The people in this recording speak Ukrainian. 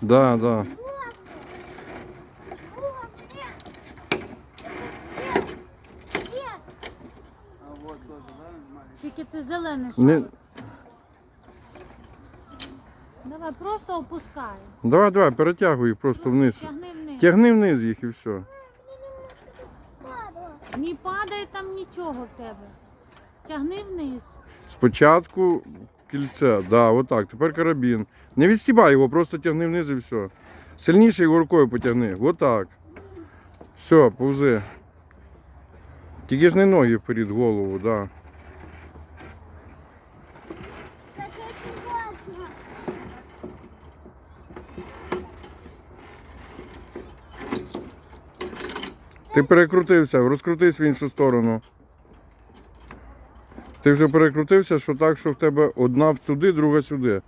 Да, да. Тільки ти зелений. Не... Давай, просто опускай. Давай, давай, перетягуй їх просто вниз. Тягни вниз. Тягни вниз їх і все. Не падає там нічого в тебе. Тягни вниз. Спочатку кільце, да, отак. Тепер карабін. Не відстібай його, просто тягни вниз і все. Сильніше його рукою потягни. Отак. Все, повзи. Тільки ж не ноги вперед, голову, да. Ти перекрутився, розкрутись в іншу сторону. Ти вже перекрутився, що так, що в тебе одна сюди, друга сюди.